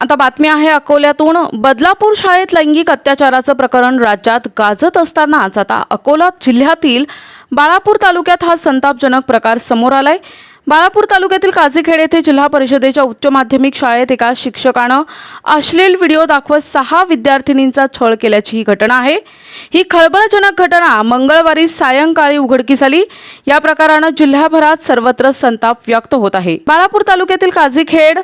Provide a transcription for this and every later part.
आता बातमी आहे अकोल्यातून. बदलापूर शाळेत लैंगिक अत्याचाराचं प्रकरण राज्यात गाजत असतानाच आता अकोला जिल्ह्यातील बाळापूर तालुक्यात हा संतापजनक प्रकार समोर आलाय. बाळापूर तालुक्यातील काझीखेड येथे जिल्हा परिषदेच्या उच्च माध्यमिक शाळेत एका शिक्षकानं अश्लील व्हिडिओ दाखवत सहा विद्यार्थिनींचा छळ केल्याची ही घटना आहे. ही खळबळजनक घटना मंगळवारी सायंकाळी उघडकीस आली. या प्रकारानं जिल्ह्याभरात सर्वत्र संताप व्यक्त होत आहे. बाळापूर तालुक्यातील काझीखेड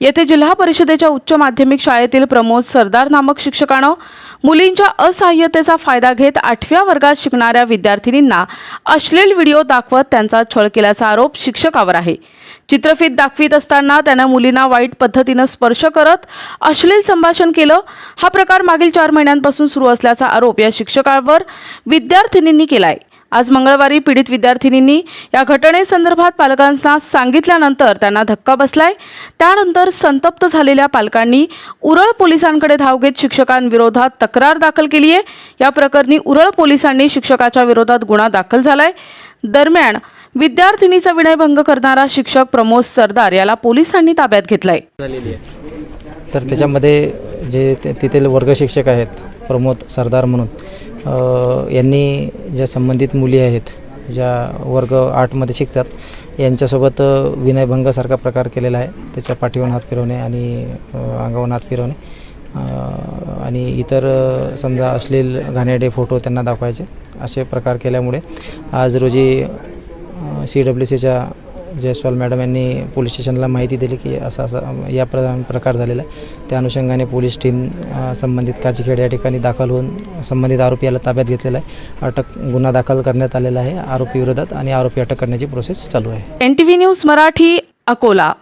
येथे जिल्हा परिषदेच्या उच्च माध्यमिक शाळेतील प्रमोद सरदार नामक शिक्षकानं मुलींच्या असहाय्यतेचा फायदा घेत आठव्या वर्गात शिकणाऱ्या विद्यार्थिनींना अश्लील व्हिडिओ दाखवत त्यांचा छळ केल्याचा आरोप शिक्षकावर आहे. चित्रफित दाखवित असताना त्यानं मुलींना वाईट पद्धतीनं स्पर्श करत अश्लील संभाषण केलं. हा प्रकार मागील चार महिन्यांपासून सुरू असल्याचा आरोप या शिक्षकावर विद्यार्थिनींनी केला आहे आज मंगळवारी पीडित विद्यार्थिनींनी या घटनेसंदर्भात पालकांना सांगितल्यानंतर त्यांना धक्का बसलाय. त्यानंतर संतप्त झालेल्या पालकांनी उरळ पोलिसांकडे धाव घेत शिक्षकांविरोधात तक्रार दाखल केली आहे. या प्रकरणी उरळ पोलिसांनी शिक्षकाच्या विरोधात गुन्हा दाखल झालाय. दरम्यान विद्यार्थिनीचा विनयभंग करणारा शिक्षक प्रमोद सरदार याला पोलिसांनी ताब्यात घेतलाय. तर त्याच्यामध्ये जे ते- वर्ग शिक्षक आहेत प्रमोद सरदार म्हणून यांनी ज्या संबंधित मुली आहेत ज्या वर्ग आठमध्ये शिकतात यांच्यासोबत विनयभंगासारखा प्रकार केलेला आहे. त्याच्या पाठीवरून हात फिरवणे आणि अंगावर अंगावरून हात फिरवणे आणि इतर समजा अश्लील घाणेडे फोटो त्यांना दाखवायचे. असे प्रकार केल्यामुळे आज रोजी सी डब्ल्यू सीच्या जयस्वाल मॅडम यांनी पोलीस स्टेशनला माहिती दिली की असा असा या प्र प्रकार झालेला आहे. त्या अनुषंगाने पोलीस टीम संबंधित काचीखेड या ठिकाणी दाखल होऊन संबंधित आरोपी याला ताब्यात घेतलेला आहे. अटक गुन्हा दाखल करण्यात आलेला आहे आरोपी विरोधात आणि आरोपी अटक करण्याची प्रोसेस चालू आहे. N T V news Marathi Akola.